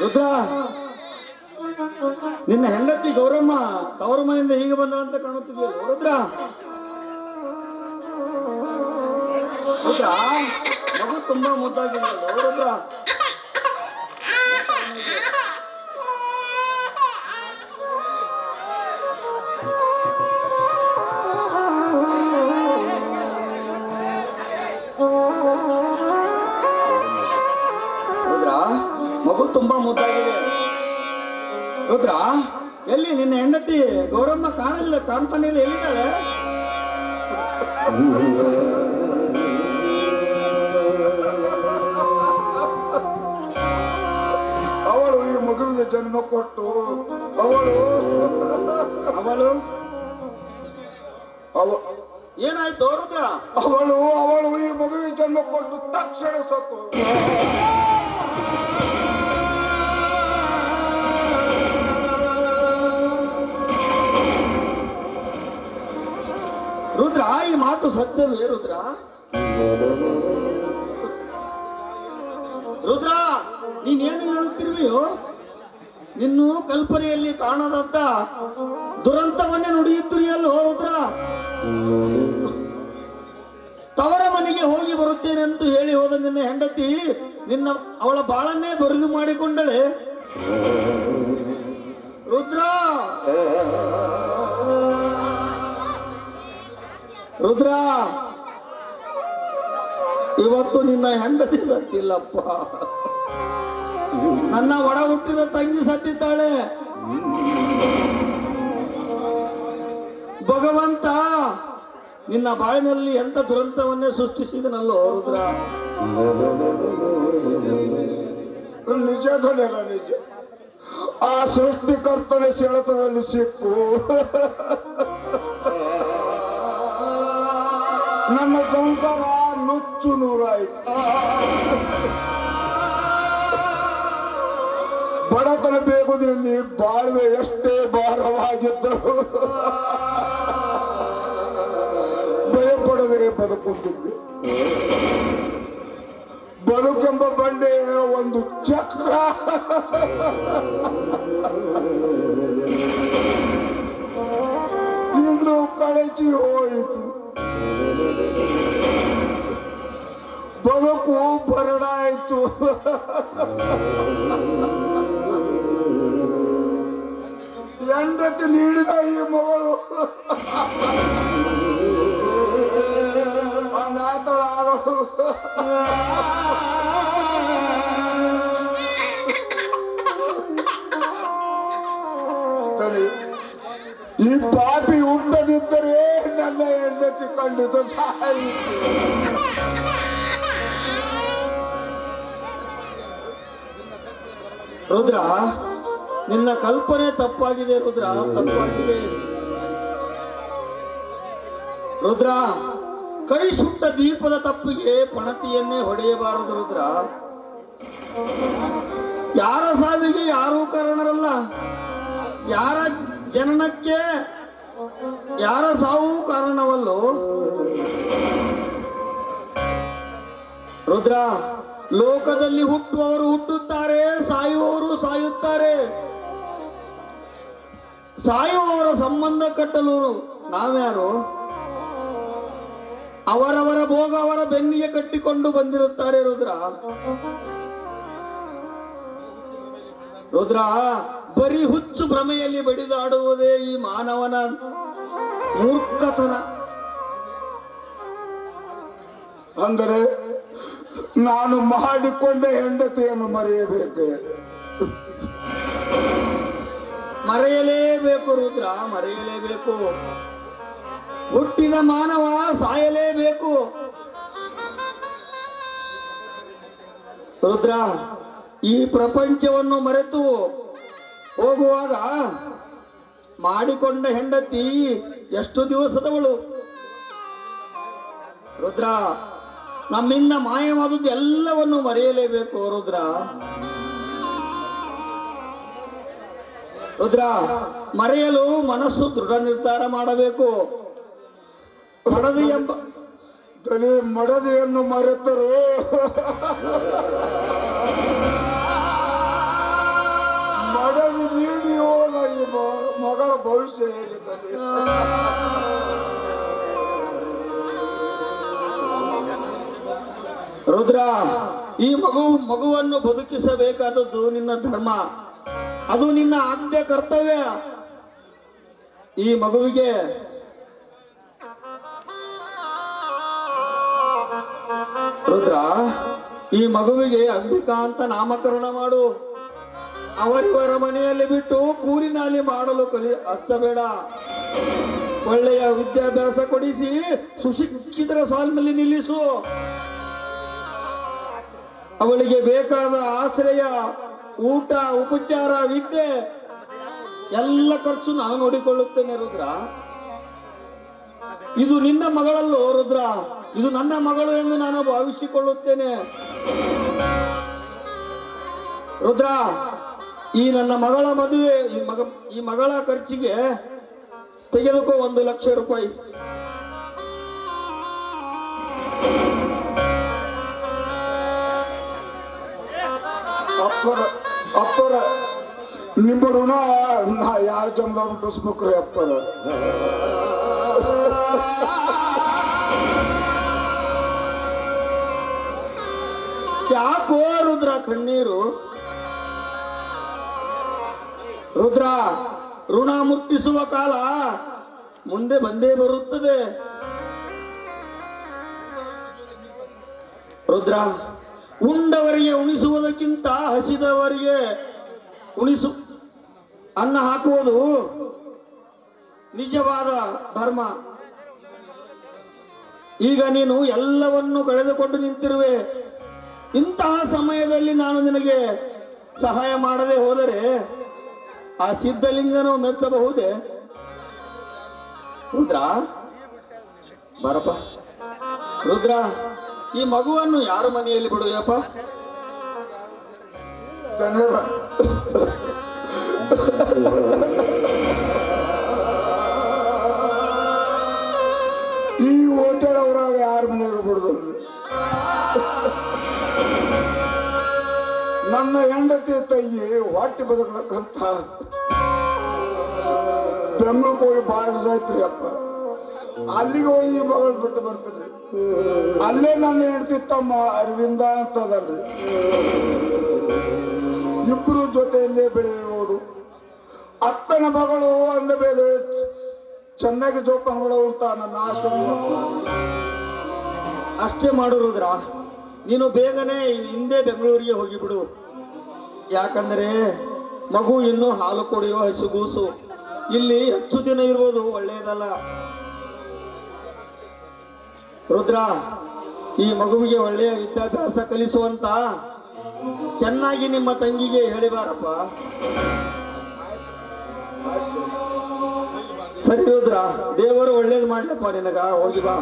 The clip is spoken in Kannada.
ರುದ್ರ, ನಿನ್ನ ಹೆಂಡತಿ ಗೌರಮ್ಮ ತವರು ಮನೆಯಿಂದ ಹೀಗೆ ಬಂದಳಂತ ಕಾಣುತ್ತಿದ್ವಿ ರುದ್ರ? ರುದ್ರ, ಮಗು ತುಂಬಾ ಮುದ್ದಾಗಿದೆ. ರುದ್ರ ರುದ್ರ ಎಲ್ಲಿ ನಿನ್ನ ಹೆಂಡತಿ ಗೌರಮ್ಮ ಕಾಣಲಿಲ್ಲ ಕಾಣ್ತಾನೆ ಎಲ್ಲಿದ್ದಾಳೆ? ಅವಳು ಈ ಮಗುವಿಗೆ ಜನ್ಮ ಕೊಟ್ಟು ಅವಳು ಅವಳು? ಅವ- ಏನಾಯ್ತು ರುದ್ರ? ಅವಳು ಅವಳು ಈ ಮಗುವಿಗೆ ಜನ್ಮ ಕೊಟ್ಟು ತಕ್ಷಣ ಸತ್ತು. ರುದ್ರ ಈ ಮಾತು ಸತ್ಯವೇ ರುದ್ರ? ರುದ್ರ, ನೀನೇನು ಹೇಳುತ್ತಿರುವೆಯೋ? ನಿನ್ನ ಕಲ್ಪನೆಯಲ್ಲಿ ಕಾಣದಂತ ದುರಂತವನ್ನೇ ನುಡಿಯುತ್ತಿರಿಯಲ್ಲೋ ರುದ್ರ? ತವರ ಮನೆಗೆ ಹೋಗಿ ಬರುತ್ತೇನೆ ಅಂತ ಹೇಳಿ ಹೋದ ನಿನ್ನ ಹೆಂಡತಿ ನಿನ್ನ ಅವಳ ಬಾಳನ್ನೇ ಬರಿದು ಮಾಡಿಕೊಂಡಳೆ. ರುದ್ರ! ರುದ್ರ! ಇವತ್ತು ನಿನ್ನ ಹೆಂಡತಿ ಸತ್ತಿಲ್ಲಪ್ಪ. ನನ್ನ ಒಡ ಹುಟ್ಟಿದ ತಂಗಿ ಸತ್ತಿದ್ದಾಳೆ. ಭಗವಂತ, ನಿನ್ನ ಬಾಳಿನಲ್ಲಿ ಎಂತ ದುರಂತವನ್ನೇ ಸೃಷ್ಟಿಸಿದನಲ್ಲೋ ರುದ್ರ? ನಿಜ ಧನ್ಯರ, ನಿಜ. ಆ ಸೃಷ್ಟಿಕರ್ತನ ಸೆಳೆತದಲ್ಲಿ ಸಿಕ್ಕು. ನನ್ನ ಸಂಸಾರ ನುಚ್ಚು ನೂರಾಯಿತು. ಬಡತನ ಬೇಗುದಿನಲ್ಲಿ ಬಾಳ್ವೆ ಎಷ್ಟೇ ಭಾರವಾಗಿದ್ದರು ಭಯಪಡದೆ ಬದುಕುತ್ತಿದ್ದೆ. ಬದುಕೆಂಬ ಬಂಡೆ ಒಂದು ಚಕ್ರ. ಇಂದು ಕಳಚಿ ಹೋಯಿತು. ಬದುಕು ಬರಡಾಯಿತು ಹೆಂಡತಿ ನೀಡಿದ ಈ ಮಗಳು. ಅನಾಥಳಾದಳು. ರುದ್ರ, ನಿನ್ನ ಕಲ್ಪನೆ ತಪ್ಪಾಗಿದೆ ರುದ್ರ ತಪ್ಪಾಗಿದೆ. ರುದ್ರ, ಕೈ ಸುಟ್ಟ ದೀಪದ ತಪ್ಪಿಗೆ ಪಣತಿಯನ್ನೇ ಹೊಡೆಯಬಾರದು ರುದ್ರ. ಯಾರ ಸಾವಿಗೆ ಯಾರೂ ಕಾರಣರಲ್ಲ. ಯಾರ ಜನನಕ್ಕೆ ಯಾರ ಸಾವು ಕಾರಣವಲ್ಲೋ? ರುದ್ರ, ಲೋಕದಲ್ಲಿ ಹುಟ್ಟುವವರು ಹುಟ್ಟುತ್ತಾರೆ, ಸಾಯುವವರು ಸಾಯುತ್ತಾರೆ. ಸಾಯುವವರ ಸಂಬಂಧ ಕಟ್ಟಲು ನಾವ್ಯಾರು? ಅವರವರ ಭೋಗ ಅವರ ಬೆನ್ನಿಗೆ ಕಟ್ಟಿಕೊಂಡು ಬಂದಿರುತ್ತಾರೆ ರುದ್ರ. ರುದ್ರ ಬರೀ ಹುಚ್ಚು ಭ್ರಮೆಯಲ್ಲಿ ಬಡಿದಾಡುವುದೇ ಈ ಮಾನವನ ಮೂರ್ಖತನ. ಅಂದರೆ ನಾನು ಮಾಡಿಕೊಂಡ ಹೆಂಡತಿಯನ್ನು ಮರೆಯಬೇಕು? ಮರೆಯಲೇಬೇಕು ರುದ್ರ ಮರೆಯಲೇಬೇಕು. ಹುಟ್ಟಿದ ಮಾನವ ಸಾಯಲೇಬೇಕು. ರುದ್ರ ಈ ಪ್ರಪಂಚವನ್ನು ಮರೆತು ಹೋಗುವಾಗ ಮಾಡಿಕೊಂಡ ಹೆಂಡತಿ ಎಷ್ಟು ದಿವಸದವಳು? ರುದ್ರ, ನಮ್ಮಿಂದ ಮಾಯವಾದದ್ದು ಎಲ್ಲವನ್ನು ಮರೆಯಲೇಬೇಕು ರುದ್ರ. ರುದ್ರ, ಮರೆಯಲು ಮನಸ್ಸು ದೃಢ ನಿರ್ಧಾರ ಮಾಡಬೇಕು. ಮಡದಿ ಎಂಬ ಮಡದಿಯನ್ನು ಮರೆತರು. ಭವಿಷ್ಯ ರುದ್ರ, ಈ ಮಗು ಮಗುವನ್ನು ಬದುಕಿಸಬೇಕಾದದ್ದು ನಿನ್ನ ಧರ್ಮ. ಅದು ನಿನ್ನ ಆದ್ಯ ಕರ್ತವ್ಯ. ಈ ಮಗುವಿಗೆ ರುದ್ರ, ಈ ಮಗುವಿಗೆ ಅಂಬಿಕಾ ಅಂತ ನಾಮಕರಣ ಮಾಡು. ಅವರಿವರ ಮನೆಯಲ್ಲಿ ಬಿಟ್ಟು ಕೂರಿನಲ್ಲಿ ಮಾಡಲು ಕಲಿ ಹಚ್ಚಬೇಡ ಒಳ್ಳೆಯ ವಿದ್ಯಾಭ್ಯಾಸ ಕೊಡಿಸಿ ಸುಶಿಕ್ಷಿತರ ಸಾಲಿನಲ್ಲಿ ನಿಲ್ಲಿಸು. ಅವಳಿಗೆ ಬೇಕಾದ ಆಶ್ರಯ, ಊಟ, ಉಪಚಾರ, ವಿದ್ಯೆ ಎಲ್ಲ ಖರ್ಚು ನಾನು ನೋಡಿಕೊಳ್ಳುತ್ತೇನೆ ರುದ್ರ. ಇದು ನಿನ್ನ ಮಗಳಲ್ಲೋ ರುದ್ರ? ಇದು ನನ್ನ ಮಗಳು ಎಂದು ನಾನು ಭಾವಿಸಿಕೊಳ್ಳುತ್ತೇನೆ. ರುದ್ರ ಈ ನನ್ನ ಮಗಳ ಮದುವೆ, ಈ ಮಗ, ಈ ಮಗಳ ಖರ್ಚಿಗೆ ತೆಗೆದುಕೋ ಒಂದು ಲಕ್ಷ ರೂಪಾಯಿ. ಅಪ್ಪರ ಅಪ್ಪರ, ನಿಮ್ಮ ಋಣ ನಾ ಯಾರ ಅಪ್ಪರ. ಯಾಕೋ ರುದ್ರ ಕಣ್ಣೀರು ರುದ್ರ, ಋಣ ಮುಟ್ಟಿಸುವ ಕಾಲ ಮುಂದೆ ಬಂದೇ ಬರುತ್ತದೆ. ರುದ್ರ, ಉಂಡವರಿಗೆ ಉಣಿಸುವುದಕ್ಕಿಂತ ಹಸಿದವರಿಗೆ ಉಣಿಸು, ಅನ್ನ ಹಾಕುವುದು ನಿಜವಾದ ಧರ್ಮ. ಈಗ ನೀನು ಎಲ್ಲವನ್ನು ಕಳೆದುಕೊಂಡು ನಿಂತಿರುವೆ. ಇಂತಹ ಸಮಯದಲ್ಲಿ ನಾನು ನಿನಗೆ ಸಹಾಯ ಮಾಡದೆ ಹೋದರೆ ಆ ಸಿದ್ಧಲಿಂಗನ ಮೆಚ್ಚಬಹುದೇ? ರುದ್ರ? ಬರಪ್ಪ. ರುದ್ರ ಈ ಮಗುವನ್ನು ಯಾರು ಮನೆಯಲ್ಲಿ ಬಿಡುವಪ್ಪ ಜನರ ನನ್ನ ಹೆಂಡತಿ ತಂಗಿ ಹೊಟ್ಟೆ ಬದುಕಲಕ್ಕಂತ ಬೆಂಗಳೂರಿಗೆ ಹೋಗಿ ಭಾಳ ಆಯ್ತ್ರಿ ಅಪ್ಪ. ಅಲ್ಲಿಗೆ ಹೋಗಿ ಮಗಳು ಬಿಟ್ಟು ಬರ್ತೀರಿ ಅಲ್ಲೇ ನನ್ನ ಹೆಂಡತಿ ತಮ್ಮ ಅರವಿಂದ ಅಂತ ಅದಲ್ರಿ ಇಬ್ರು ಜೊತೆಯಲ್ಲೇ ಬೆಳೆಯಬಹುದು ಅತ್ತನ ಮಗಳು ಅಂದ ಮೇಲೆ ಚೆನ್ನಾಗಿ ಜೋಪಾನ ಅಂತ ನನ್ನ ಆಸೆ. ಅಷ್ಟೇ ಮಾಡಿರುದ್ರ ನೀನು ಬೇಗನೆ ಹಿಂದೆ ಬೆಂಗಳೂರಿಗೆ ಹೋಗಿಬಿಡು ಯಾಕಂದರೆ ಮಗು ಇನ್ನೂ ಹಾಲು ಕುಡಿಯುವ ಹಸುಗೂಸು. ಇಲ್ಲಿ ಹೆಚ್ಚು ದಿನ ಇರುವುದು ಒಳ್ಳೆಯದಲ್ಲ. ರುದ್ರ, ಈ ಮಗುವಿಗೆ ಒಳ್ಳೆಯ ವಿದ್ಯಾಭ್ಯಾಸ ಕಲಿಸುವಂತ ಚೆನ್ನಾಗಿ ನಿಮ್ಮ ತಂಗಿಗೆ ಹೇಳಿಬಾರಪ್ಪ. ಸರಿ ರುದ್ರ, ದೇವರು ಒಳ್ಳೇದು ಮಾಡ್ಲಪ್ಪ ನಿನಗ. ಹೋಗಿ ಬಾ.